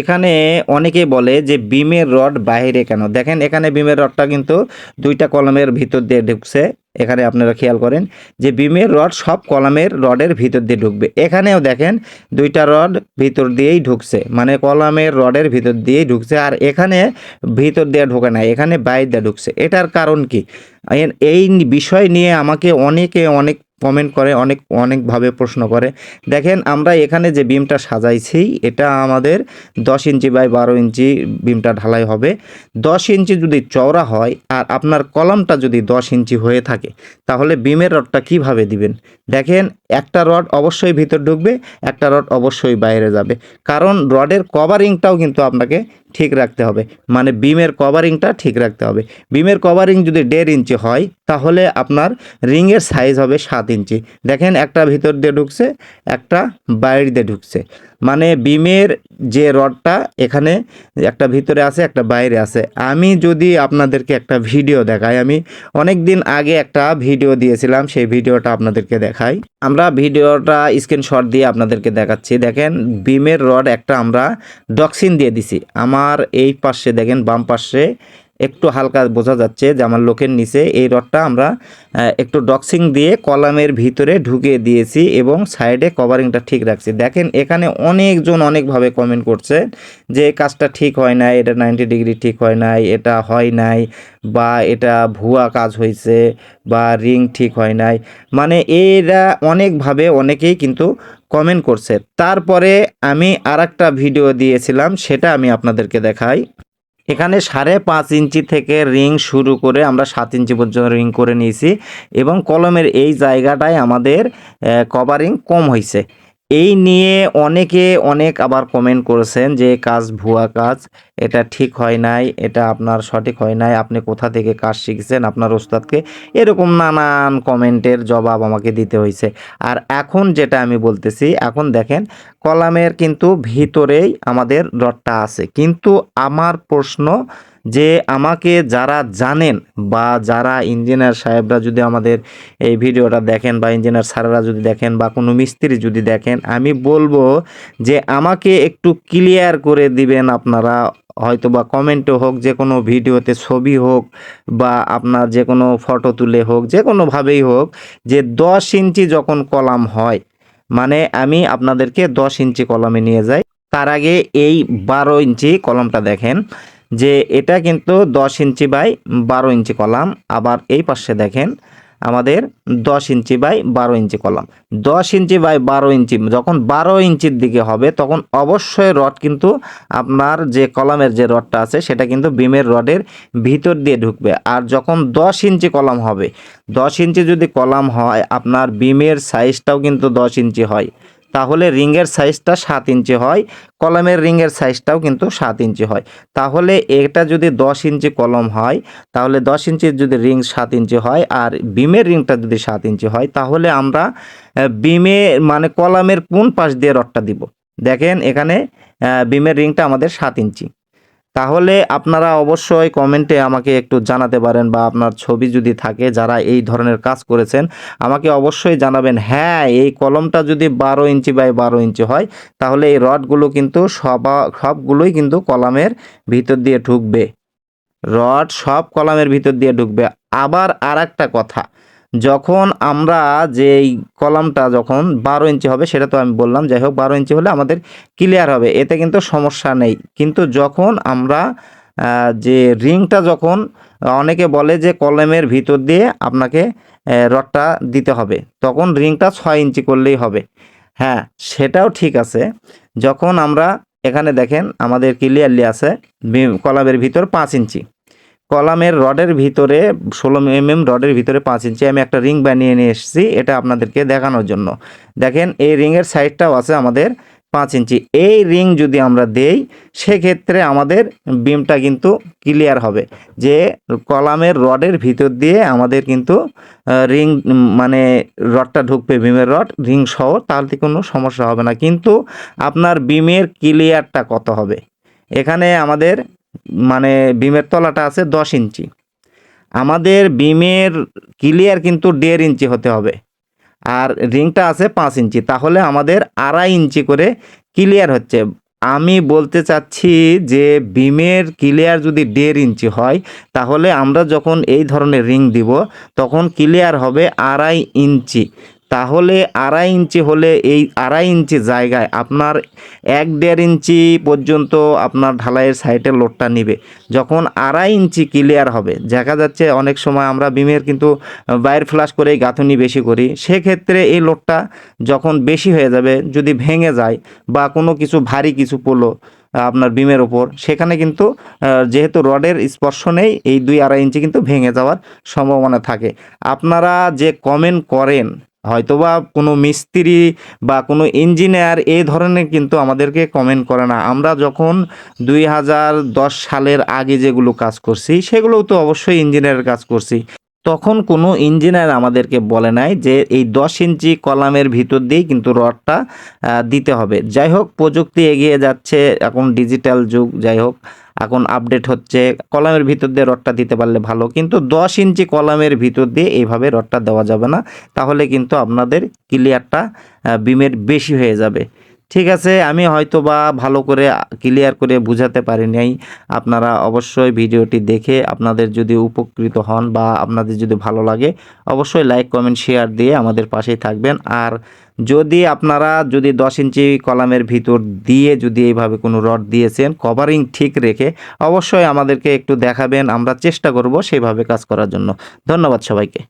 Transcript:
এখানে অনেকে বলে যে বিমের রড বাইরে কেন? দেখেন এখানে বিমের রডটা কিন্তু দুইটা কলমের ভিতর দিয়ে ঢুকছে। এখানে আপনারা খেয়াল করেন যে বিমের রড সব কলমের রডের ভিতর দিয়ে ঢুকবে। এখানেও দেখেন দুইটা রড ভিতর দিয়েই ঢুকছে মানে কলমের রডের ভিতর দিয়েই ঢুকছে আর এখানে ভিতর দিয়ে ঢোকে না, এখানে বাইরে দিয়ে ঢুকছে। এটার কারণ কি? এই বিষয় নিয়ে আমাকে অনেকে অনেক কমেন্ট করে, অনেক, অনেকভাবে প্রশ্ন করে। দেখেন, আমরা এখানে যে বিমটা সাজাইছি, এটা আমাদের দশ ইঞ্চি বাই বারো ইঞ্চি বিমটা ঢালাই হবে। দশ ইঞ্চি যদি চওড়া হয়, আর আপনার কলমটা যদি দশ ইঞ্চি হয়ে থাকে, তাহলে বিমের রডটা কীভাবে দিবেন? দেখেন, একটা রড অবশ্যই ভিতর ঢুকবে, একটা রড অবশ্যই বাইরে যাবে। কারণ রডের কভারিংটাও কিন্তু আপনাকে ঠিক রাখতে হবে। মানে বিমের কভারিংটা ঠিক রাখতে হবে। বিমের কভারিং যদি দেড় ইঞ্চি হয়, তাহলে আপনার রিংয়ের সাইজ হবে সাত ইঞ্চি। দেখেন, একটা ভিতর দিয়ে ঢুকছে, একটা বাইরে দিয়ে ঢুকছে। মানে বিমের যে রডটা এখানে একটা ভিতরে আছে, একটা বাইরে আছে। আমি যদি আপনাদেরকে একটা ভিডিও দেখাই, আমি অনেক দিন আগে একটা ভিডিও দিয়েছিলাম, সেই ভিডিওটা আপনাদেরকে দেখাই। আমরা ভিডিওটা স্ক্রিনশট দিয়ে আপনাদেরকে দেখাচ্ছি। দেখেন বিমের রড একটা আমরা ডক্সিন দিয়ে দিছি। আমার এই পাশে, দেখেন, বাম পাশে একটু হালকা বোঝা যাচ্ছে যে আমার লোকের নিচে এই রডটা আমরা একটু ডক্সিং দিয়ে কলামের ভিতরে ঢুকিয়ে দিয়েছি এবং সাইডে কভারিংটা ঠিক রাখছি। দেখেন এখানে অনেকজন অনেকভাবে কমেন্ট করছে যে কাজটা ঠিক হয় নাই, এটা নাইনটি ডিগ্রি ঠিক হয় নাই, এটা হয় নাই, বা এটা ভুয়া কাজ হয়েছে, বা রিং ঠিক হয় নাই। মানে এরা অনেকভাবে অনেকেই কিন্তু কমেন্ট করছে। তারপরে আমি আর ভিডিও দিয়েছিলাম, সেটা আমি আপনাদেরকে দেখাই। এখানে সাড়ে পাঁচ ইঞ্চি থেকে রিং শুরু করে আমরা সাত ইঞ্চি পর্যন্ত রিং করে নিয়েছি এবং কলমের এই জায়গাটায় আমাদের কভারিং কম হয়েছে এই নিয়ে অনেকে অনেক আবার কমেন্ট করেছেন যে, কাজ ভুয়া কাজ, এটা ঠিক হয় নাই, এটা আপনার সঠিক হয় নাই, আপনি কোথা থেকে কাজ শিখছেন আপনার ওস্তাদকে? এরকম নানান কমেন্টের জবাব আমাকে দিতে হয়েছে। আর এখন যেটা আমি বলতেছি, এখন দেখেন, কলামের কিন্তু ভিতরেই আমাদের রডটা আছে। কিন্তু আমার প্রশ্ন যে আমাকে যারা জানেন বা যারা ইঞ্জিনিয়ার সাহেবরা যদি আমাদের এই ভিডিওটা দেখেন বা ইঞ্জিনিয়ার স্যারেরা যদি দেখেন বা কোনো মিস্ত্রি যদি দেখেন, আমি বলব যে আমাকে একটু ক্লিয়ার করে দিবেন আপনারা। হয়তো বা কমেন্টে হোক যে কোনো ভিডিওতে ছবি হোক বা আপনার যে কোনো ফটো তুলে হোক যে কোনোভাবেই হোক, যে দশ ইঞ্চি যখন কলাম হয় মানে আমি আপনাদেরকে দশ ইঞ্চি কলমে নিয়ে যাই। তার আগে এই বারো ইঞ্চি কলমটা দেখেন। যে এটা কিন্তু দশ ইঞ্চি বাই বারো ইঞ্চি কলাম। আবার এই পাশে দেখেন আমাদের দশ ইঞ্চি বাই বারো ইঞ্চি কলাম। দশ ইঞ্চি বাই বারো ইঞ্চি যখন বারো ইঞ্চির দিকে হবে, তখন অবশ্যই রড কিন্তু আপনার যে কলামের যে রডটা আছে, সেটা কিন্তু বিমের রডের ভিতর দিয়ে ঢুকবে। আর যখন দশ ইঞ্চি কলাম হবে, দশ ইঞ্চি যদি কলাম হয়, আপনার বিমের সাইজটাও কিন্তু দশ ইঞ্চি হয়। তাহলে রিংয়ের সাইজটা সাত ইঞ্চি হয়, কলমের রিংয়ের সাইজটাও কিন্তু সাত ইঞ্চি হয়। তাহলে এটা যদি দশ ইঞ্চি কলম হয়, তাহলে দশ ইঞ্চির যদি রিং সাত ইঞ্চি হয় আর বিমের রিংটা যদি সাত ইঞ্চি হয়, তাহলে আমরা বিমে মানে কলমের কোন পাশ দিয়ে রডটা দিব? দেখেন এখানে বিমের রিংটা আমাদের সাত ইঞ্চি। তাহলে আপনারা অবশ্যই কমেন্টে আমাকে একটু জানাতে পারেন বা আপনার ছবি যদি থাকে যারা এই ধরনের কাজ করেছেন, আমাকে অবশ্যই জানাবেন। হ্যাঁ এই কলমটা যদি বারো ইঞ্চি বাই বারো ইঞ্চি হয়, তাহলে এই রডগুলো কিন্তু সবা, সবগুলোই কিন্তু কলামের ভিতর দিয়ে ঢুকবে। রড সব কলামের ভিতর দিয়ে ঢুকবে। আবার আর কথা যখন আমরা যে কলামটা যখন বারো ইঞ্চি হবে, সেটা তো আমি বললাম, যাই হোক, বারো ইঞ্চি হলে আমাদের ক্লিয়ার হবে, এতে কিন্তু সমস্যা নেই। কিন্তু যখন আমরা যে রিংটা যখন, অনেকে বলে যে কলমের ভিতর দিয়ে আপনাকে রডটা দিতে হবে, তখন রিংটা ছয় ইঞ্চি করলেই হবে। হ্যাঁ সেটাও ঠিক আছে। যখন আমরা, এখানে দেখেন, আমাদের ক্লিয়ারলি আছে কলামের ভিতর পাঁচ ইঞ্চি। কলামের রডের ভিতরে, ষোলো এমএম রডের ভিতরে পাঁচ ইঞ্চি আমি একটা রিং বানিয়ে নিয়ে এসেছি, এটা আপনাদেরকে দেখানোর জন্য। দেখেন, এই রিংয়ের সাইডটাও আছে আমাদের পাঁচ ইঞ্চি। এই রিং যদি আমরা দেই, সেক্ষেত্রে আমাদের বিমটা কিন্তু ক্লিয়ার হবে। যে কলামের রডের ভিতর দিয়ে আমাদের কিন্তু রিং মানে রডটা ঢুকবে, বিমের রড, রিং সহ তাহলে কোনো সমস্যা হবে না। কিন্তু আপনার বিমের ক্লিয়ারটা কত হবে? এখানে আমাদের মানে বিমের তলাটা আছে দশ ইঞ্চি। আমাদের বিমের ক্লিয়ার কিন্তু দেড় ইঞ্চি হতে হবে। আর রিংটা আছে পাঁচ ইঞ্চি, তাহলে আমাদের আড়াই ইঞ্চি করে ক্লিয়ার হচ্ছে। আমি বলতে চাচ্ছি যে বিমের ক্লিয়ার যদি দেড় ইঞ্চি হয়, তাহলে আমরা যখন এই ধরনের রিং দিব, তখন ক্লিয়ার হবে আড়াই ইঞ্চি। তাহলে আড়াই ইঞ্চি হলে এই আড়াই ইঞ্চি জায়গায় আপনার এক দেড় ইঞ্চি পর্যন্ত আপনার ঢালাইয়ের সাইডে লোডটা নিবে। যখন আড়াই ইঞ্চি ক্লিয়ার হবে, দেখা যাচ্ছে অনেক সময় আমরা বিমের কিন্তু বাইর ফ্লাশ করেই গাঁথুনি বেশি করি, সেক্ষেত্রে এই লোডটা যখন বেশি হয়ে যাবে, যদি ভেঙে যায় বা কোনো কিছু ভারী কিছু পড়ল আপনার বিমের ওপর সেখানে কিন্তু যেহেতু রডের স্পর্শ নেই, এই দুই আড়াই ইঞ্চি কিন্তু ভেঙে যাওয়ার সম্ভাবনা থাকে। আপনারা যে কমেন্ট করেন হয়তোবা কোনো মিস্ত্রি বা কোনো ইঞ্জিনিয়ার এই ধরনের কিন্তু আমাদেরকে কমেন্ট করে না। আমরা যখন দুই হাজার দশ সালের আগে যেগুলো কাজ করছি, সেগুলোও তো অবশ্যই ইঞ্জিনিয়ারের কাজ করছি। তখন কোনো ইঞ্জিনিয়ার আমাদেরকে বলে নাই যে এই দশ ইঞ্চি কলামের ভিতর দিয়েই কিন্তু রডটা দিতে হবে। যাই হোক, প্রযুক্তি এগিয়ে যাচ্ছে, এখন ডিজিটাল যুগ, যাই হোক, এখন আপডেট হচ্ছে। কলামের ভিতর দিয়ে রডটা দিতে পারলে ভালো, কিন্তু দশ ইঞ্চি কলামের ভিতর দিয়ে এইভাবে রডটা দেওয়া যাবে না। তাহলে কিন্তু আপনাদের ক্লিয়ারটা বিমের বেশি হয়ে যাবে। ঠিক আছে, আমি হয়তো বা ভালো করে ক্লিয়ার করে বুঝাতে পারি নাই। আপনারা অবশ্যই ভিডিওটি দেখে আপনাদের যদি উপকৃত হন বা আপনাদের যদি ভালো লাগে, অবশ্যই লাইক কমেন্ট শেয়ার দিয়ে আমাদের পাশেই থাকবেন। আর যদি আপনারা যদি দশ ইঞ্চি কলামের ভিতর দিয়ে যদি এইভাবে কোনো রড দিয়েছেন কভারিং ঠিক রেখে অবশ্যই আমাদেরকে একটু দেখাবেন, আমরা চেষ্টা করব সেইভাবে কাজ করার জন্য। ধন্যবাদ সবাইকে।